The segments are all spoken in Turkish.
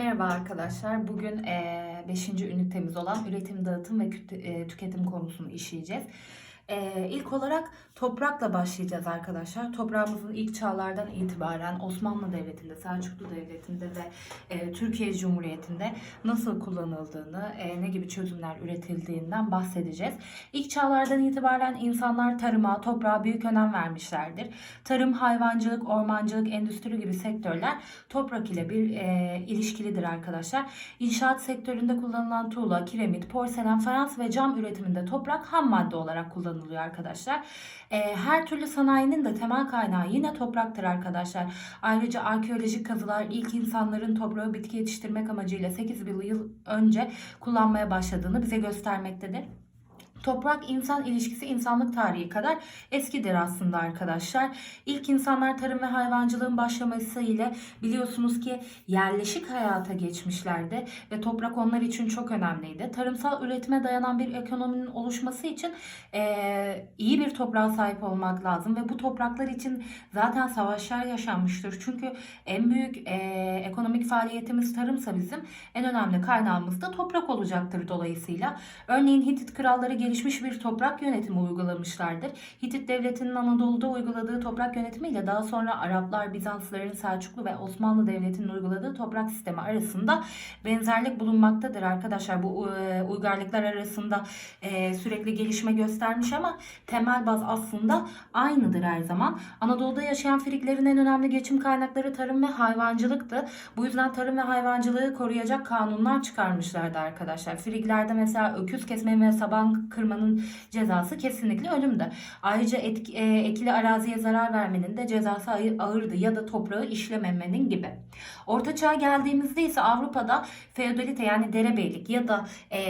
Merhaba arkadaşlar. Bugün 5. ünitemiz olan üretim, dağıtım ve tüketim konusunu işleyeceğiz. E, ilk olarak toprakla başlayacağız arkadaşlar. Toprağımızın ilk çağlardan itibaren Osmanlı Devleti'nde, Selçuklu Devleti'nde ve e, Türkiye Cumhuriyeti'nde nasıl kullanıldığını, e, ne gibi çözümler üretildiğinden bahsedeceğiz. İlk çağlardan itibaren insanlar tarıma, toprağa büyük önem vermişlerdir. Tarım, hayvancılık, ormancılık, endüstri gibi sektörler toprak ile bir e, ilişkilidir arkadaşlar. İnşaat sektöründe kullanılan tuğla, kiremit, porselen, fayans ve cam üretiminde toprak ham madde olarak kullanılıyor arkadaşlar. E, her türlü sanayinin de temel kaynağı yine topraktır arkadaşlar. Ayrıca arkeolojik kazılar ilk insanların toprağı bitki yetiştirmek amacıyla 8 bin yıl önce kullanmaya başladığını bize göstermektedir. Toprak insan ilişkisi insanlık tarihi kadar eskidir aslında arkadaşlar. İlk insanlar tarım ve hayvancılığın başlaması ile biliyorsunuz ki yerleşik hayata geçmişlerdi ve toprak onlar için çok önemliydi. Tarımsal üretime dayanan bir ekonominin oluşması için eee, iyi bir toprağa sahip olmak lazım ve bu topraklar için zaten savaşlar yaşanmıştır. Çünkü en büyük eee, ekonomik faaliyetimiz tarımsa bizim en önemli kaynağımız da toprak olacaktır dolayısıyla. Örneğin Hitit kralları gelişmiş bir toprak yönetimi uygulamışlardır. Hitit devletinin Anadolu'da uyguladığı toprak yönetimiyle daha sonra Araplar, Bizanslıların, Selçuklu ve Osmanlı devletinin uyguladığı toprak sistemi arasında benzerlik bulunmaktadır arkadaşlar. Bu e, uygarlıklar arasında e, sürekli gelişme göstermiş ama temel baz aslında aynıdır her zaman. Anadolu'da yaşayan Friklerin en önemli geçim kaynakları tarım ve hayvancılıktı. Bu yüzden tarım ve hayvancılığı koruyacak kanunlar çıkarmışlardı arkadaşlar. Friglerde mesela öküz kesmenin ve saban kırmanın cezası kesinlikle ölümdü. Ayrıca etki- e, ekili araziye zarar vermenin de cezası ağır- ağırdı ya da toprağı işlememenin gibi. Orta çağa geldiğimizde ise Avrupa'da feodalite yani derebeylik ya da e,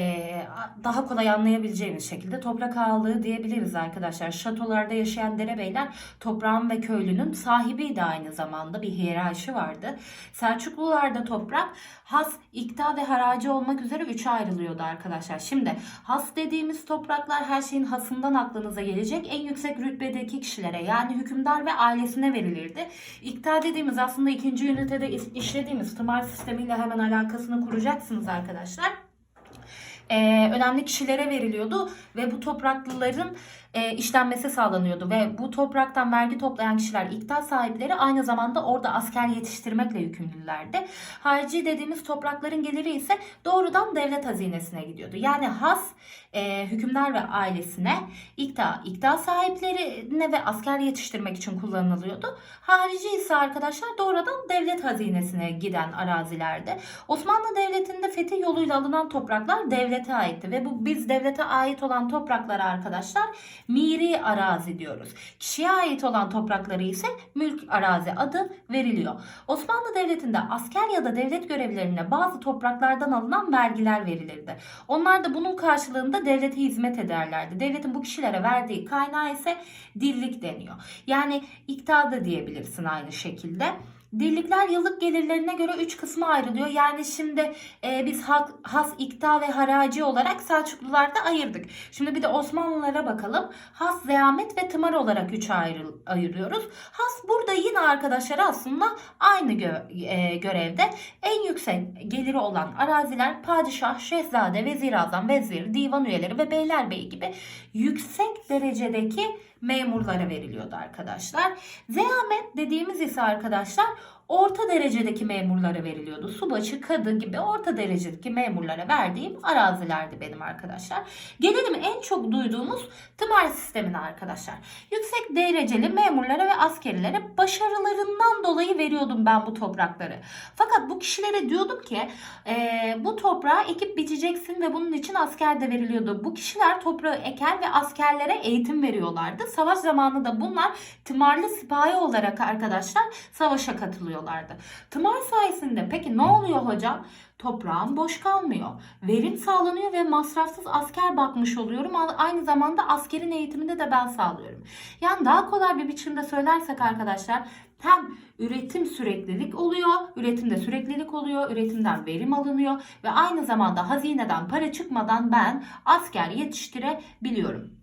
daha kolay anlayabileceğimiz şekilde toprak ağalığı diyebiliriz arkadaşlar. Şatolarda yaşayan derebeyler toprağın ve köylünün sahibiydi aynı zamanda bir hiyerarşi vardı. Selçuklularda toprak has, ikta ve haracı olmak üzere üçe ayrılıyordu arkadaşlar. Şimdi has dediğimiz topraklar her şeyin hasından aklınıza gelecek. En yüksek rütbedeki kişilere yani hükümdar ve ailesine verilirdi. İkta dediğimiz aslında ikinci ünitede işlediğimiz tımar sistemiyle hemen alakasını kuracaksınız arkadaşlar e, önemli kişilere veriliyordu ve bu topraklıların e, işlenmesi sağlanıyordu ve bu topraktan vergi toplayan kişiler iktidar sahipleri aynı zamanda orada asker yetiştirmekle yükümlülerdi. Harici dediğimiz toprakların geliri ise doğrudan devlet hazinesine gidiyordu. Yani has e, hükümdar ve ailesine iktidar, iktidar sahiplerine ve asker yetiştirmek için kullanılıyordu. Harici ise arkadaşlar doğrudan devlet hazinesine giden arazilerde. Osmanlı Devleti'nde fetih yoluyla alınan topraklar devlete aitti ve bu biz devlete ait olan topraklara arkadaşlar miri arazi diyoruz. Kişiye ait olan toprakları ise mülk arazi adı veriliyor. Osmanlı Devleti'nde asker ya da devlet görevlilerine bazı topraklardan alınan vergiler verilirdi. Onlar da bunun karşılığında devlete hizmet ederlerdi. Devletin bu kişilere verdiği kaynağı ise dillik deniyor. Yani iktidarda diyebilirsin aynı şekilde. Dillikler yıllık gelirlerine göre 3 kısma ayrılıyor. Yani şimdi e, biz hak, has, ikta ve haraci olarak Selçuklularda ayırdık. Şimdi bir de Osmanlılara bakalım. Has, zeamet ve tımar olarak 3'e ayrı, ayırıyoruz. Has burada yine arkadaşlar aslında aynı gö- e, görevde. En yüksek geliri olan araziler padişah, şehzade, vezir-i vezir, divan üyeleri ve beylerbeyi gibi yüksek derecedeki memurlara veriliyordu arkadaşlar. Zeamet dediğimiz ise arkadaşlar orta derecedeki memurlara veriliyordu. Subaşı, kadı gibi orta derecedeki memurlara verdiğim arazilerdi benim arkadaşlar. Gelelim en çok duyduğumuz tımar sistemine arkadaşlar. Yüksek dereceli memurlara ve askerilere başarılarından dolayı veriyordum ben bu toprakları. Fakat bu kişilere diyordum ki "Ee, bu toprağı ekip biçeceksin ve bunun için asker de veriliyordu. Bu kişiler toprağı eker ve askerlere eğitim veriyorlardı. Savaş zamanı da bunlar tımarlı sipahi olarak arkadaşlar savaşa katılıyorlardı. Tımar sayesinde peki ne oluyor hocam? Toprağım boş kalmıyor. Verim sağlanıyor ve masrafsız asker bakmış oluyorum. Aynı zamanda askerin eğitiminde de ben sağlıyorum. Yani daha kolay bir biçimde söylersek arkadaşlar hem üretim süreklilik oluyor, üretimde süreklilik oluyor, üretimden verim alınıyor ve aynı zamanda hazineden para çıkmadan ben asker yetiştirebiliyorum.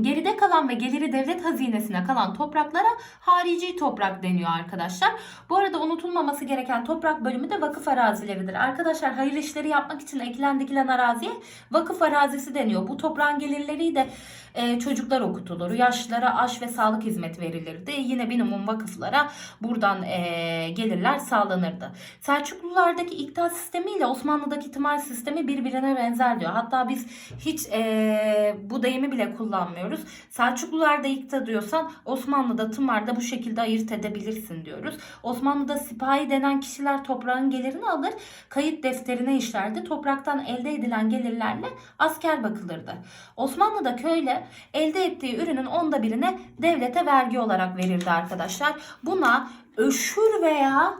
Geride kalan ve geliri devlet hazinesine kalan topraklara harici toprak deniyor arkadaşlar. Bu arada unutulmaması gereken toprak bölümü de vakıf arazileridir. Arkadaşlar hayırlı işleri yapmak için ekilen dikilen araziye vakıf arazisi deniyor. Bu toprağın gelirleri de e, çocuklar okutulur. Yaşlılara aş ve sağlık hizmeti verilirdi. Yine minimum vakıflara buradan e, gelirler sağlanırdı. Selçuklulardaki iktidat sistemiyle Osmanlı'daki tımar sistemi birbirine benzer diyor. Hatta biz hiç e, bu deyimi bile kullanmıyoruz. Selçuklularda ikta diyorsan Osmanlı'da tımarda bu şekilde ayırt edebilirsin diyoruz. Osmanlı'da sipahi denen kişiler toprağın gelirini alır, kayıt defterine işlerdi. Topraktan elde edilen gelirlerle asker bakılırdı. Osmanlı'da köyle elde ettiği ürünün onda birine devlete vergi olarak verirdi arkadaşlar. Buna öşür veya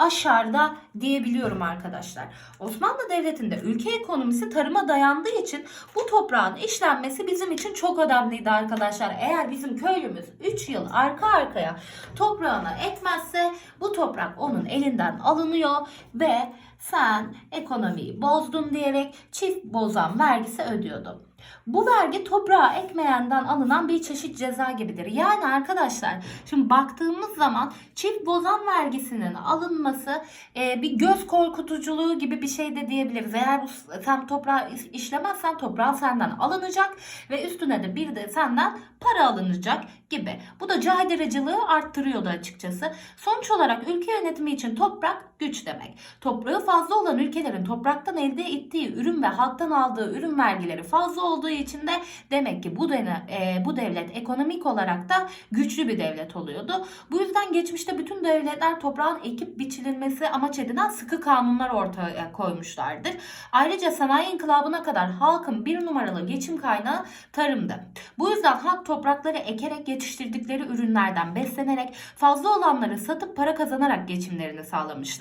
aşarda diyebiliyorum arkadaşlar. Osmanlı Devleti'nde ülke ekonomisi tarıma dayandığı için bu toprağın işlenmesi bizim için çok önemliydi arkadaşlar. Eğer bizim köylümüz 3 yıl arka arkaya toprağına ekmezse bu toprak onun elinden alınıyor ve sen ekonomiyi bozdun diyerek çift bozan vergisi ödüyordu. Bu vergi toprağa ekmeyenden alınan bir çeşit ceza gibidir. Yani arkadaşlar şimdi baktığımız zaman çift bozan vergisinin alınması e, bir göz korkutuculuğu gibi bir şey de diyebiliriz. Eğer bu, sen toprağı iş- işlemezsen toprağın senden alınacak ve üstüne de bir de senden para alınacak gibi. Bu da caydırıcılığı arttırıyordu açıkçası. Sonuç olarak ülke yönetimi için toprak güç demek. Toprağı fazla olan ülkelerin topraktan elde ettiği ürün ve halktan aldığı ürün vergileri fazla olduğu için de demek ki bu dene, e, bu devlet ekonomik olarak da güçlü bir devlet oluyordu. Bu yüzden geçmişte bütün devletler toprağın ekip biçilmesi amaç edinen sıkı kanunlar ortaya koymuşlardır. Ayrıca sanayi inkılabına kadar halkın bir numaralı geçim kaynağı tarımdı. Bu yüzden halk toprakları ekerek yetiştirdikleri ürünlerden beslenerek fazla olanları satıp para kazanarak geçimlerini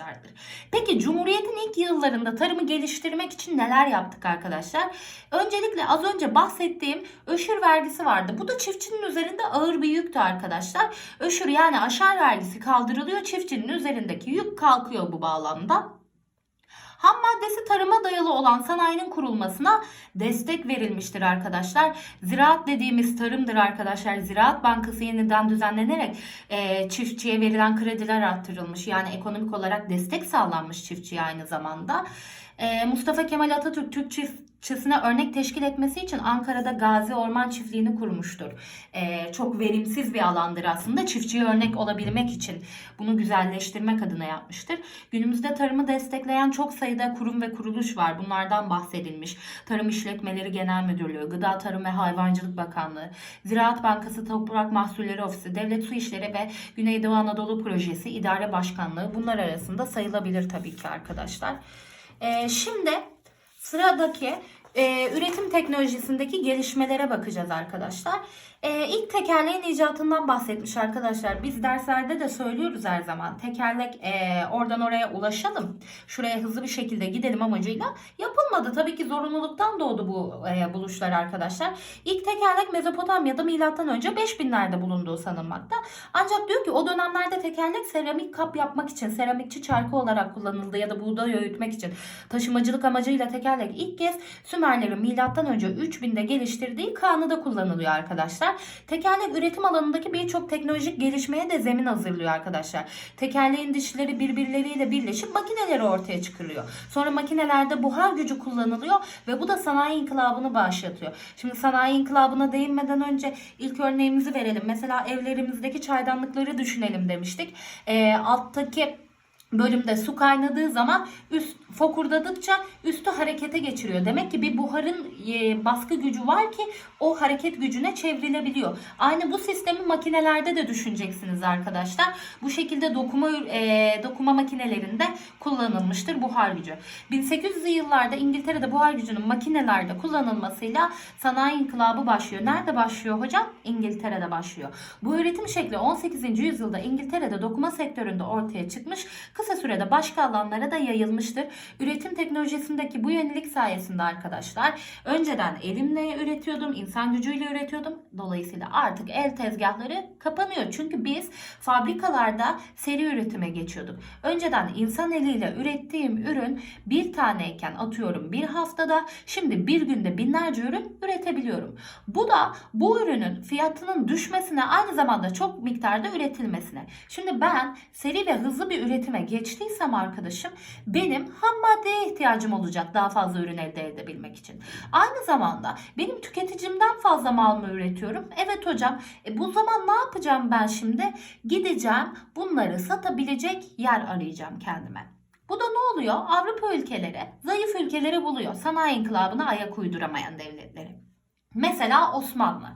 sağlamışlardır. Peki Cumhuriyet'in ilk yıllarında tarımı geliştirmek için neler yaptık arkadaşlar? Öncelikle az önce bahsettiğim öşür vergisi vardı. Bu da çiftçinin üzerinde ağır bir yüktü arkadaşlar. Öşür yani aşar vergisi kaldırılıyor. Çiftçinin üzerindeki yük kalkıyor bu bağlamda. Ham maddesi tarıma dayalı olan sanayinin kurulmasına destek verilmiştir arkadaşlar. Ziraat dediğimiz tarımdır arkadaşlar. Ziraat Bankası yeniden düzenlenerek e, çiftçiye verilen krediler arttırılmış. Yani ekonomik olarak destek sağlanmış çiftçiye aynı zamanda. E, Mustafa Kemal Atatürk Türk çiftçisine örnek teşkil etmesi için Ankara'da Gazi Orman Çiftliği'ni kurmuştur. E, çok verimsiz bir alandır aslında. Çiftçiye örnek olabilmek için bunu güzelleştirmek adına yapmıştır. Günümüzde tarımı destekleyen çok sayıda kurum ve kuruluş var. Bunlardan bahsedilmiş. Tarım İşletmeleri Genel Müdürlüğü, Gıda Tarım ve Hayvancılık Bakanlığı, Ziraat Bankası Toprak Mahsulleri Ofisi, Devlet Su İşleri ve Güneydoğu Anadolu Projesi İdare Başkanlığı bunlar arasında sayılabilir tabii ki arkadaşlar. Ee, şimdi sıradaki e, üretim teknolojisindeki gelişmelere bakacağız arkadaşlar. E, ilk tekerleğin icatından bahsetmiş arkadaşlar. Biz derslerde de söylüyoruz her zaman. Tekerlek e, oradan oraya ulaşalım. Şuraya hızlı bir şekilde gidelim amacıyla. Yapılmadı. Tabii ki zorunluluktan doğdu bu e, buluşlar arkadaşlar. İlk tekerlek Mezopotamya'da önce 5000'lerde bulunduğu sanılmakta. Ancak diyor ki o dönemlerde tekerlek seramik kap yapmak için, seramikçi çarkı olarak kullanıldı ya da buğday öğütmek için taşımacılık amacıyla tekerlek ilk kez Sümerlerin önce 3000'de geliştirdiği Kanı'da kullanılıyor arkadaşlar. Tekerlek üretim alanındaki birçok teknolojik gelişmeye de zemin hazırlıyor arkadaşlar. Tekerleğin dişleri birbirleriyle birleşip makineleri ortaya çıkarıyor. Sonra makinelerde buhar gücü kullanılıyor ve bu da sanayi inkılabını başlatıyor. Şimdi sanayi inkılabına değinmeden önce ilk örneğimizi verelim. Mesela evlerimizdeki çaydanlıkları düşünelim demiştik. Ee, alttaki bölümde su kaynadığı zaman üst fokurdadıkça üstü harekete geçiriyor. Demek ki bir buharın e, baskı gücü var ki o hareket gücüne çevrilebiliyor. Aynı bu sistemi makinelerde de düşüneceksiniz arkadaşlar. Bu şekilde dokuma e, dokuma makinelerinde kullanılmıştır buhar gücü. 1800'lü yıllarda İngiltere'de buhar gücünün makinelerde kullanılmasıyla sanayi inkılabı başlıyor. Nerede başlıyor hocam? İngiltere'de başlıyor. Bu üretim şekli 18. yüzyılda İngiltere'de dokuma sektöründe ortaya çıkmış kısa sürede başka alanlara da yayılmıştır. Üretim teknolojisindeki bu yenilik sayesinde arkadaşlar önceden elimle üretiyordum, insan gücüyle üretiyordum. Dolayısıyla artık el tezgahları kapanıyor. Çünkü biz fabrikalarda seri üretime geçiyorduk. Önceden insan eliyle ürettiğim ürün bir taneyken atıyorum bir haftada şimdi bir günde binlerce ürün üretebiliyorum. Bu da bu ürünün fiyatının düşmesine aynı zamanda çok miktarda üretilmesine. Şimdi ben seri ve hızlı bir üretime geçtiysem arkadaşım benim ham maddeye ihtiyacım olacak daha fazla ürün elde edebilmek için. Aynı zamanda benim tüketicimden fazla mal mı üretiyorum? Evet hocam. E bu zaman ne yapacağım ben şimdi? Gideceğim bunları satabilecek yer arayacağım kendime. Bu da ne oluyor? Avrupa ülkeleri zayıf ülkeleri buluyor. Sanayi inkılabına ayak uyduramayan devletleri. Mesela Osmanlı.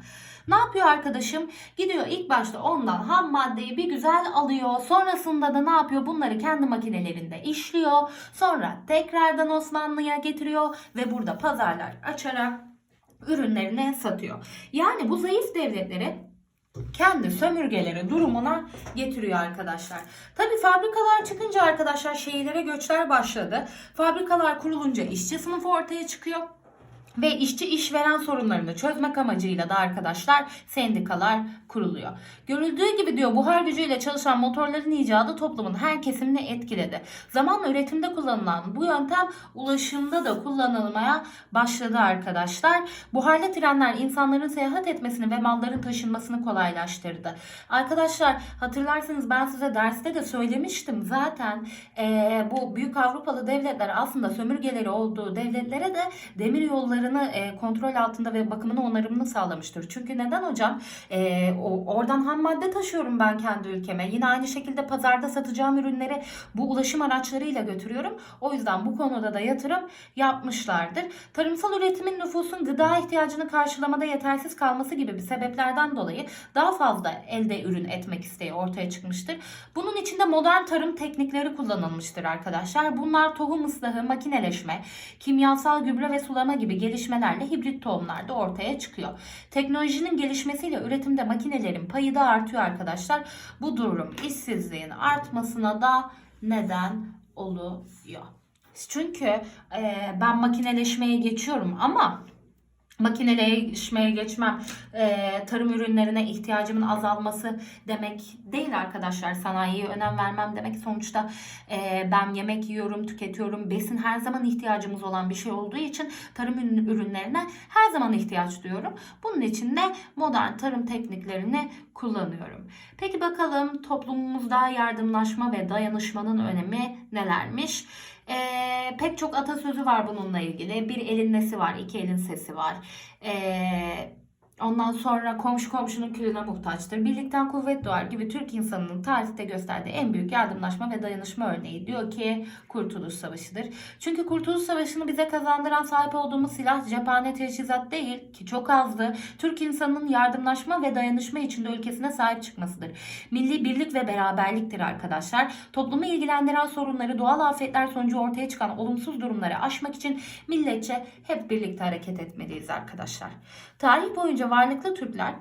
Ne yapıyor arkadaşım? Gidiyor ilk başta ondan ham maddeyi bir güzel alıyor. Sonrasında da ne yapıyor? Bunları kendi makinelerinde işliyor. Sonra tekrardan Osmanlı'ya getiriyor ve burada pazarlar açarak ürünlerini satıyor. Yani bu zayıf devletleri kendi sömürgeleri durumuna getiriyor arkadaşlar. Tabii fabrikalar çıkınca arkadaşlar şehirlere göçler başladı. Fabrikalar kurulunca işçi sınıfı ortaya çıkıyor. Ve işçi işveren sorunlarını çözmek amacıyla da arkadaşlar sendikalar kuruluyor. Görüldüğü gibi diyor buhar gücüyle çalışan motorların icadı toplumun her kesimini etkiledi. Zamanla üretimde kullanılan bu yöntem ulaşımda da kullanılmaya başladı arkadaşlar. Buharlı trenler insanların seyahat etmesini ve malların taşınmasını kolaylaştırdı. Arkadaşlar hatırlarsanız ben size derste de söylemiştim zaten eee, bu büyük Avrupalı devletler aslında sömürgeleri olduğu devletlere de demir yolları yollarını e, kontrol altında ve bakımını onarımını sağlamıştır. Çünkü neden hocam? E, o, oradan ham madde taşıyorum ben kendi ülkeme. Yine aynı şekilde pazarda satacağım ürünleri bu ulaşım araçlarıyla götürüyorum. O yüzden bu konuda da yatırım yapmışlardır. Tarımsal üretimin nüfusun gıda ihtiyacını karşılamada yetersiz kalması gibi bir sebeplerden dolayı daha fazla elde ürün etmek isteği ortaya çıkmıştır. Bunun içinde modern tarım teknikleri kullanılmıştır arkadaşlar. Bunlar tohum ıslahı, makineleşme, kimyasal gübre ve sulama gibi gelişmelerle hibrit tohumlar da ortaya çıkıyor. Teknolojinin gelişmesiyle üretimde makinelerin payı da artıyor arkadaşlar. Bu durum işsizliğin artmasına da neden oluyor. Çünkü e, ben makineleşmeye geçiyorum ama makineleşmeye geçmem e, tarım ürünlerine ihtiyacımın azalması demek değil arkadaşlar. Sanayiye önem vermem demek sonuçta e, ben yemek yiyorum, tüketiyorum. Besin her zaman ihtiyacımız olan bir şey olduğu için tarım ürün- ürünlerine her zaman ihtiyaç duyuyorum. Bunun için de modern tarım tekniklerini kullanıyorum. Peki bakalım toplumumuzda yardımlaşma ve dayanışmanın önemi nelermiş? Ee, pek çok atasözü var bununla ilgili. Bir elin nesi var, iki elin sesi var. Ee, ondan sonra komşu komşunun külüne muhtaçtır. Birlikten kuvvet doğar gibi Türk insanının tarihte gösterdiği en büyük yardımlaşma ve dayanışma örneği diyor ki Kurtuluş Savaşı'dır. Çünkü Kurtuluş Savaşı'nı bize kazandıran sahip olduğumuz silah cephane teçhizat değil ki çok azdı. Türk insanının yardımlaşma ve dayanışma içinde ülkesine sahip çıkmasıdır. Milli birlik ve beraberliktir arkadaşlar. Toplumu ilgilendiren sorunları, doğal afetler sonucu ortaya çıkan olumsuz durumları aşmak için milletçe hep birlikte hareket etmeliyiz arkadaşlar. Tarih boyunca varlıklı Türkler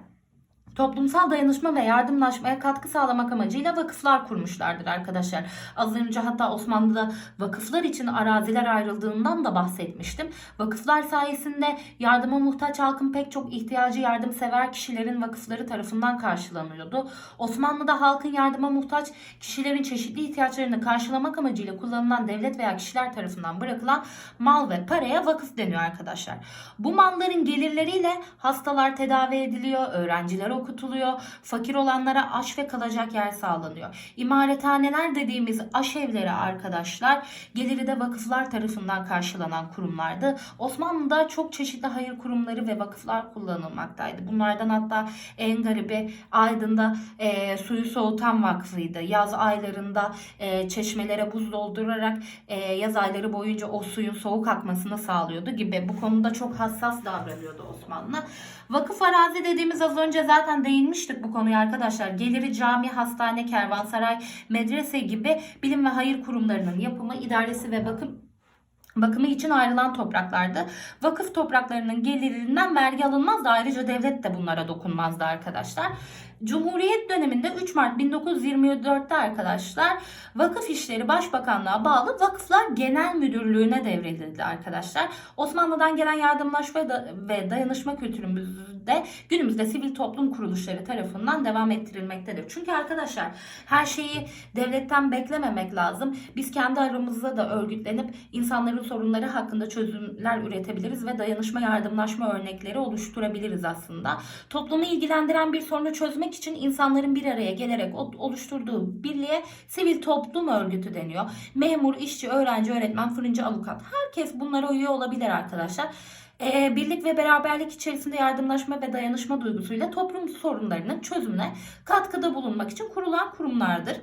Toplumsal dayanışma ve yardımlaşmaya katkı sağlamak amacıyla vakıflar kurmuşlardır arkadaşlar. Az önce hatta Osmanlı'da vakıflar için araziler ayrıldığından da bahsetmiştim. Vakıflar sayesinde yardıma muhtaç halkın pek çok ihtiyacı yardımsever kişilerin vakıfları tarafından karşılanıyordu. Osmanlı'da halkın yardıma muhtaç kişilerin çeşitli ihtiyaçlarını karşılamak amacıyla kullanılan devlet veya kişiler tarafından bırakılan mal ve paraya vakıf deniyor arkadaşlar. Bu malların gelirleriyle hastalar tedavi ediliyor, öğrenciler okutuluyor, fakir olanlara aş ve kalacak yer sağlanıyor. İmarethaneler dediğimiz aş evleri arkadaşlar geliri de vakıflar tarafından karşılanan kurumlardı. Osmanlı'da çok çeşitli hayır kurumları ve vakıflar kullanılmaktaydı. Bunlardan hatta en garibi Aydın'da e, suyu soğutan vakfıydı. Yaz aylarında e, çeşmelere buz doldurarak e, yaz ayları boyunca o suyun soğuk akmasını sağlıyordu gibi. Bu konuda çok hassas davranıyordu Osmanlı. Vakıf arazi dediğimiz az önce zaten değinmiştik bu konuya arkadaşlar. Geliri cami, hastane, kervansaray, medrese gibi bilim ve hayır kurumlarının yapımı, idaresi ve bakım bakımı için ayrılan topraklardı. Vakıf topraklarının gelirinden vergi alınmazdı. Ayrıca devlet de bunlara dokunmazdı arkadaşlar. Cumhuriyet döneminde 3 Mart 1924'te arkadaşlar Vakıf İşleri Başbakanlığa bağlı Vakıflar Genel Müdürlüğü'ne devredildi arkadaşlar. Osmanlı'dan gelen yardımlaşma ve dayanışma kültürümüzde günümüzde sivil toplum kuruluşları tarafından devam ettirilmektedir. Çünkü arkadaşlar her şeyi devletten beklememek lazım. Biz kendi aramızda da örgütlenip insanların sorunları hakkında çözümler üretebiliriz ve dayanışma yardımlaşma örnekleri oluşturabiliriz aslında. Toplumu ilgilendiren bir sorunu çözmek için insanların bir araya gelerek oluşturduğu birliğe sivil toplum örgütü deniyor. Memur, işçi, öğrenci, öğretmen, fırıncı, avukat herkes bunlara üye olabilir arkadaşlar. Ee, birlik ve beraberlik içerisinde yardımlaşma ve dayanışma duygusuyla toplum sorunlarının çözümüne katkıda bulunmak için kurulan kurumlardır.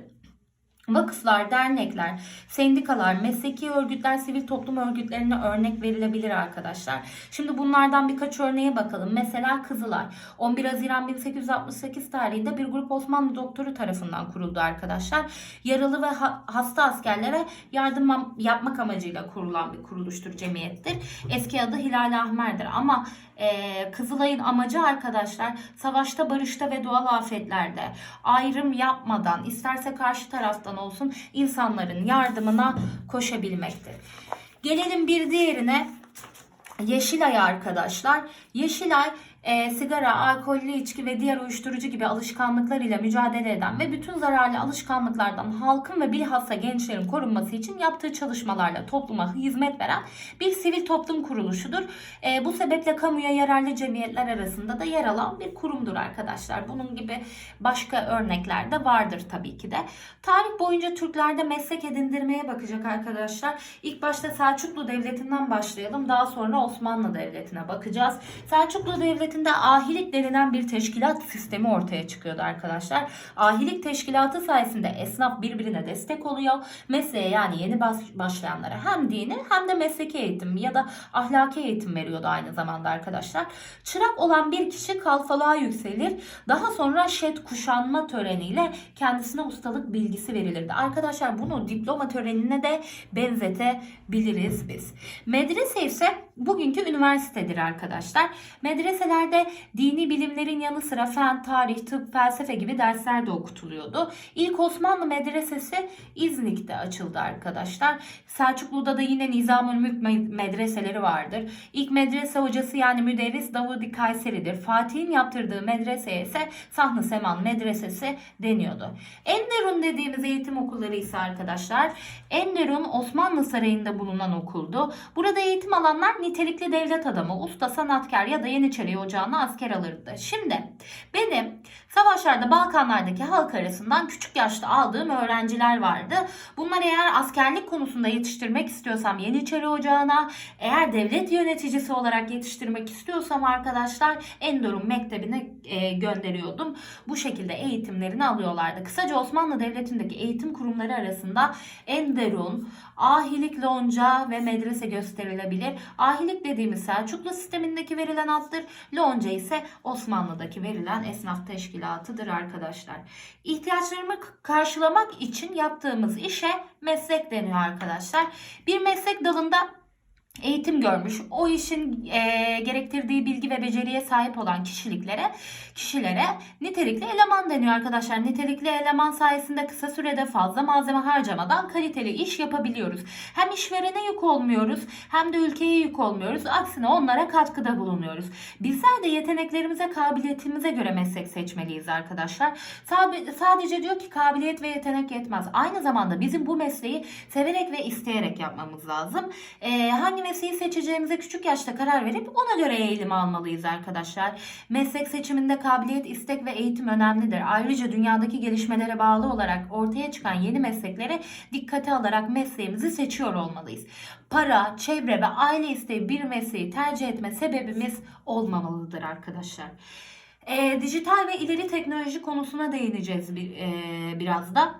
Vakıflar, dernekler, sendikalar, mesleki örgütler, sivil toplum örgütlerine örnek verilebilir arkadaşlar. Şimdi bunlardan birkaç örneğe bakalım. Mesela Kızılay. 11 Haziran 1868 tarihinde bir grup Osmanlı doktoru tarafından kuruldu arkadaşlar. Yaralı ve ha- hasta askerlere yardım yapmak amacıyla kurulan bir kuruluştur, cemiyettir. Eski adı Hilal Ahmer'dir ama e, Kızılay'ın amacı arkadaşlar savaşta, barışta ve doğal afetlerde ayrım yapmadan isterse karşı taraftan olsun insanların yardımına koşabilmektir. Gelelim bir diğerine Yeşilay arkadaşlar. Yeşilay e, sigara, alkollü içki ve diğer uyuşturucu gibi alışkanlıklar ile mücadele eden ve bütün zararlı alışkanlıklardan halkın ve bilhassa gençlerin korunması için yaptığı çalışmalarla topluma hizmet veren bir sivil toplum kuruluşudur. E, bu sebeple kamuya yararlı cemiyetler arasında da yer alan bir kurumdur arkadaşlar. Bunun gibi başka örnekler de vardır tabii ki de. Tarih boyunca Türklerde meslek edindirmeye bakacak arkadaşlar. İlk başta Selçuklu Devleti'nden başlayalım. Daha sonra Osmanlı Devleti'ne bakacağız. Selçuklu Devleti'nde ahilik denilen bir teşkilat sistemi ortaya çıkıyordu arkadaşlar. Ahilik teşkilatı sayesinde esnaf birbirine destek oluyor. Mesleğe yani yeni baş- başlayanlara hem dini hem de mesleki eğitim ya da ahlaki eğitim veriyordu aynı zamanda arkadaşlar. Çırak olan bir kişi kalfalığa yükselir. Daha sonra şet kuşanma töreniyle kendisine ustalık bilgisi verilirdi. Arkadaşlar bunu diploma törenine de benzetebiliriz biz. Medrese ise bugünkü üniversitedir arkadaşlar. Medreselerde dini bilimlerin yanı sıra fen, tarih, tıp, felsefe gibi dersler de okutuluyordu. İlk Osmanlı medresesi İznik'te açıldı arkadaşlar. Selçuklu'da da yine Nizamül Mülk me- medreseleri vardır. İlk medrese hocası yani müderris Davudi Kayseri'dir. Fatih'in yaptırdığı medreseye ise Sahn-ı Seman Medresesi deniyordu. Enderun dediğimiz eğitim okulları ise arkadaşlar Enderun Osmanlı Sarayı'nda bulunan okuldu. Burada eğitim alanlar nitelikli devlet adamı, usta, sanatkar ya da Yeniçeri ocağına asker alırdı. Şimdi benim savaşlarda Balkanlardaki halk arasından küçük yaşta aldığım öğrenciler vardı. Bunlar eğer askerlik konusunda yetiştirmek istiyorsam Yeniçeri ocağına, eğer devlet yöneticisi olarak yetiştirmek istiyorsam arkadaşlar Enderun Mektebi'ne e, gönderiyordum. Bu şekilde eğitimlerini alıyorlardı. Kısaca Osmanlı Devleti'ndeki eğitim kurumları arasında Enderun, Ahilik Lonca ve medrese gösterilebilir. Ahilik dediğimiz Selçuklu sistemindeki verilen addır. Lonca ise Osmanlı'daki verilen esnaf teşkilatıdır arkadaşlar. İhtiyaçlarımı karşılamak için yaptığımız işe meslek deniyor arkadaşlar. Bir meslek dalında eğitim görmüş, o işin eee, gerektirdiği bilgi ve beceriye sahip olan kişiliklere, kişilere nitelikli eleman deniyor arkadaşlar. Nitelikli eleman sayesinde kısa sürede fazla malzeme harcamadan kaliteli iş yapabiliyoruz. Hem işverene yük olmuyoruz, hem de ülkeye yük olmuyoruz. Aksine onlara katkıda bulunuyoruz. Bizler de yeteneklerimize, kabiliyetimize göre meslek seçmeliyiz arkadaşlar. Sadece diyor ki kabiliyet ve yetenek yetmez. Aynı zamanda bizim bu mesleği severek ve isteyerek yapmamız lazım. Ee, hangi mesleği seçeceğimize küçük yaşta karar verip ona göre eğilim almalıyız arkadaşlar. Meslek seçiminde kabiliyet, istek ve eğitim önemlidir. Ayrıca dünyadaki gelişmelere bağlı olarak ortaya çıkan yeni meslekleri dikkate alarak mesleğimizi seçiyor olmalıyız. Para, çevre ve aile isteği bir mesleği tercih etme sebebimiz olmamalıdır arkadaşlar. Ee, dijital ve ileri teknoloji konusuna değineceğiz bir, e, biraz da.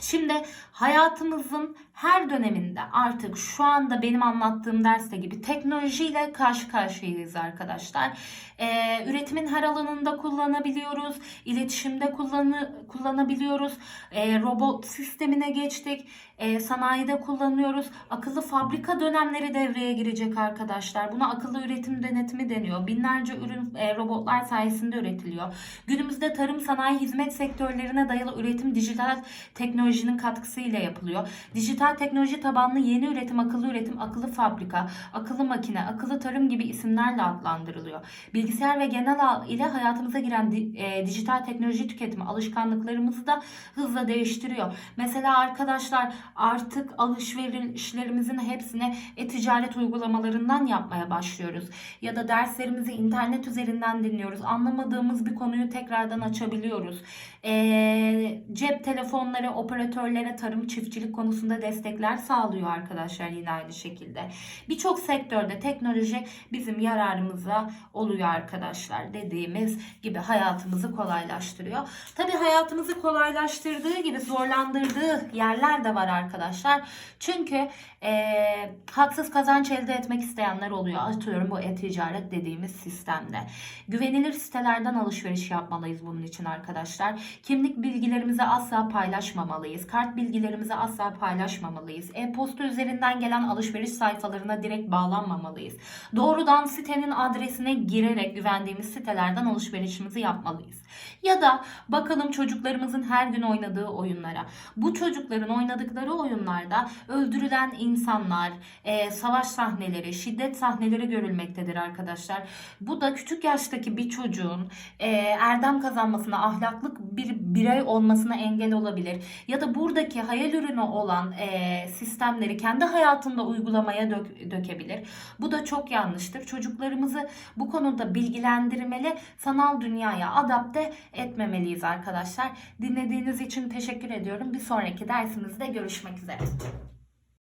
Şimdi hayatımızın her döneminde artık şu anda benim anlattığım derste gibi teknolojiyle karşı karşıyayız arkadaşlar. Ee, üretimin her alanında kullanabiliyoruz, iletişimde kullanı, kullanabiliyoruz, Ee, robot sistemine geçtik, Ee, sanayide kullanıyoruz. Akıllı fabrika dönemleri devreye girecek arkadaşlar. Buna akıllı üretim denetimi deniyor. Binlerce ürün e, robotlar sayesinde üretiliyor. Günümüzde tarım, sanayi, hizmet sektörlerine dayalı üretim dijital teknolojinin katkısıyla yapılıyor. Dijital teknoloji tabanlı yeni üretim, akıllı üretim, akıllı fabrika, akıllı makine, akıllı tarım gibi isimlerle adlandırılıyor. Bilgisayar ve genel ağ ile hayatımıza giren di- e, dijital teknoloji tüketimi alışkanlıklarımızı da hızla değiştiriyor. Mesela arkadaşlar artık alışverişlerimizin hepsini e-ticaret uygulamalarından yapmaya başlıyoruz. Ya da derslerimizi internet üzerinden dinliyoruz. Anlamadığımız bir konuyu tekrardan açabiliyoruz. Ee, cep telefonları operatörlere tarım çiftçilik konusunda destekler sağlıyor arkadaşlar yine aynı şekilde. Birçok sektörde teknoloji bizim yararımıza oluyor arkadaşlar. Dediğimiz gibi hayatımızı kolaylaştırıyor. Tabii hayatımızı kolaylaştırdığı gibi zorlandırdığı yerler de var arkadaşlar. Çünkü eee, haksız kazanç elde etmek isteyenler oluyor. Atıyorum bu e-ticaret dediğimiz sistemde. Güvenilir sitelerden alışveriş yapmalıyız bunun için arkadaşlar. Kimlik bilgilerimizi asla paylaşmamalıyız. Kart bilgilerimizi asla paylaşmamalıyız. E-posta üzerinden gelen alışveriş sayfalarına direkt bağlanmamalıyız. Doğrudan sitenin adresine girerek güvendiğimiz sitelerden alışverişimizi yapmalıyız. Ya da bakalım çocuklarımızın her gün oynadığı oyunlara. Bu çocukların oynadıkları oyunlarda öldürülen insanlar, e, savaş sahneleri, şiddet sahneleri görülmektedir arkadaşlar. Bu da küçük yaştaki bir çocuğun e, erdem kazanmasına, ahlaklık bir birey olmasına engel olabilir. Ya da buradaki hayal ürünü olan e, sistemleri kendi hayatında uygulamaya dök- dökebilir. Bu da çok yanlıştır. Çocuklarımızı bu konuda bilgilendirmeli, sanal dünyaya adapte etmemeliyiz arkadaşlar. Dinlediğiniz için teşekkür ediyorum. Bir sonraki dersimizde görüşmek üzere.